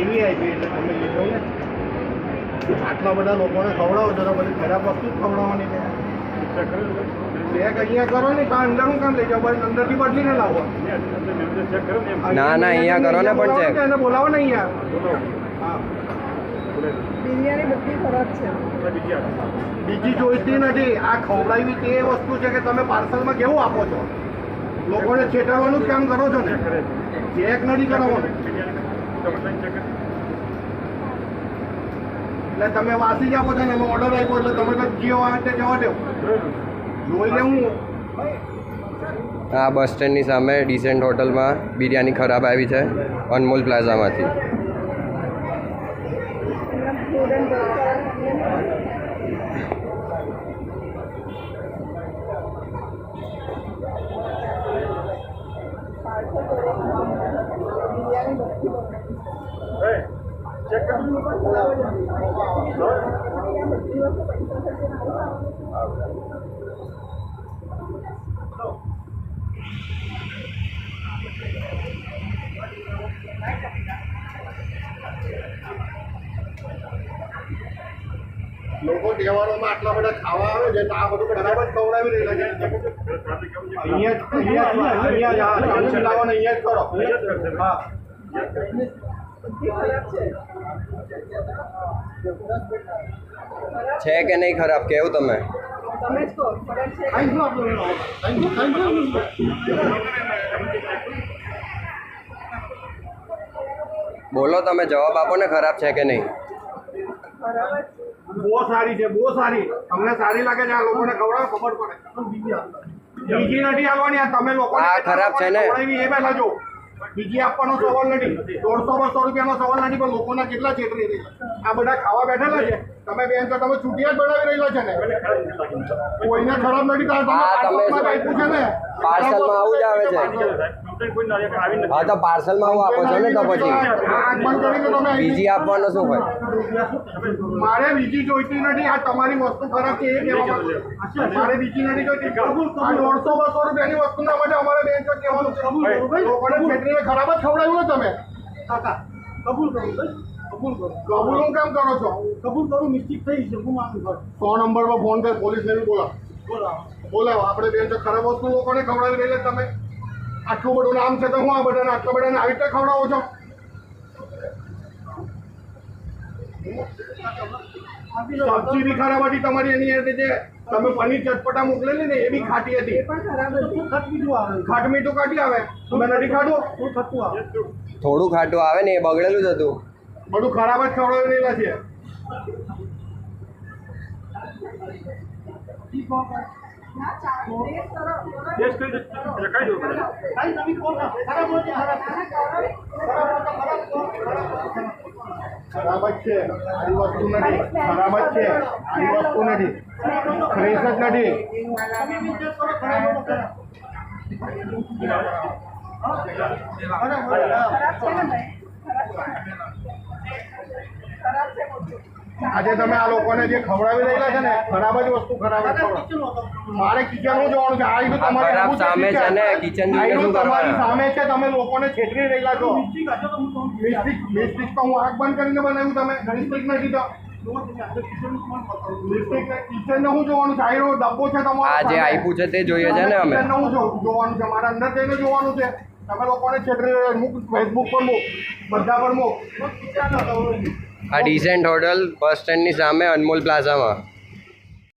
આપી એટલે તમે લીધો ને? આટલા બધા લોકોને ખવડાવો છો તો પછી ખરાબ વસ્તુ જ ખવડાવવાની છે. ચેક અહીંયા કરો ને કાં કામ લઈ જાઓ બસ અંદરથી લાવો. ના, ના, અહીંયા કરો ને પણ. એને બોલાવો ને અહીંયા. હા. બિરયાની બધી ખરાબ છે. બીજી જોઈતી નથી. આ ખવડાવી તે વસ્તુ છે કે તમે પાર્સલમાં કેવું આપો છો? લોકોને છેતરવાનું જ કામ કરો છો ને? ચેક નથી કરાવવાનું. તમે વાસી ગયા આપો એમાં ઓર્ડર આપ્યો એટલે તમે તો જીઓ આ જવા દેવો જોઈ લેવું. આ બસ સ્ટેન્ડની સામે ડિસેન્ટ હોટલમાં બિરયાની ખરાબ આવી છે, અનમોલ પ્લાઝામાંથી. એમના લોકો તહેવારોમાં આટલા બધા ખાવા આવે છે તો આ બધું ખરાબ જ ખવડાવી રહેલા છે અહીંયા જ- અહીંયા જ- અહીંયા જ આ ચાલુ લાવવાનું અહીંયા જ કરો હા બધી ખરાબ છે છે કે નહીં ખરાબ કેવું તમે તમે જ કહો ખરાબ છે Thank you, Abdul. Thank you, thank you. બોલો તમે જવાબ આપો ને ખરાબ છે કે નહીં ખરાબ જ છે બહુ સારી છે બહુ સારી તમને સારી લાગે છે આ લોકોને ખવડાવો ખબર પડે બીજી નથી આવવાની આ તમે લોકો આ ખરાબ છે ને. એ પહેલા જો બીજી આપવાનો સવાલ નથી. દોઢસો બસો રૂપિયાનો સવાલ નથી પણ લોકોના કેટલા છેતરી રહ્યા આ બધા ખાવા બેઠેલા છે. તમે બેન તો તમે છૂટિયા જ બનાવી રહેલા છે ને? કોઈને ખરાબ નથી તમે તમે છે ને? પાર્સલમાં આવું જ આવે છે. હા તો પાર્સલમાં હું આપો છો ને તો પછી. બીજી આપવાનો શું હોય? મારે બીજી જોઈતી નથી. આ તમારી વસ્તુ ખરાબ છે એ કહેવા મારે બીજી નથી જોઈતી. દોઢસો બસો રૂપિયાની વસ્તુના માટે અમારે બેન તો કહેવાનું છે. ખરાબ જ ખવડાવ્યું ને તમે. કાકા કબૂલ કરું કબૂલ કરો કબૂલ હું કામ કરો છો? કબૂલ કરું મિસ્ટેક થઈ છે. હું માનું છું. સો નંબર પર ફોન કર પોલીસને બી બોલાવો. બોલાવો. બોલાવો. આપણે બેન તો ખરાબ વસ્તુ લોકોને ખવડાવી રહી તમે? આટલું બધું નામ છે તો હું આ બધાને આટલા બધાને આવી રીતે ખવડાવો છો. સબ્જી બી ખરાબ હતી તમારી એની જે તમે પનીર ચટપટા મોકલેલી ને એ બી ખાટી હતી. એ પણ ખરાબ હતી. ખાટ મીઠું કાઢી આવે. તમે નથી ખાધું? થતું આવે? થોડું ખાટું આવે ને એ બગડેલું જ હતું. બધું ખરાબ જ ખવડાવી રહેલા છે ખરાબ જ છે. આવી વસ્તુ નથી. ખરાબ જ છે. આની વસ્તુ નથી. ફ્રેશ જ નથી. ખરાબ છે ને ભાઈ ખરાબ છે બધું આજે તમે આ લોકોને જે ખવડાવી રહેલા છે ને ખરાબ જ વસ્તુ ખરાબ મારે કિચનનું જોવાનું છે. આ આ તમારે સામે છે ને, શું તમારી સામે છે તમે લોકોને છેતરી રહેલા છો. મિસ્ટિક મિસ્ટિક તો હું આંખ બંધ કરીને બનાવ્યું તમે. મિસ્ટિક નથી તો છે આપ્યું તે જોઈએ ને અમે. જોવાનું છે. મારા અંદર જઈને જોવાનું છે. તમે લોકોને છેતરી રહ્યા ફેસબુક પર મૂક. બધા પર મૂક. આ ડિસેન્ટ હોટલ બસ સ્ટેન્ડની સામે અનમોલ પ્લાઝામાં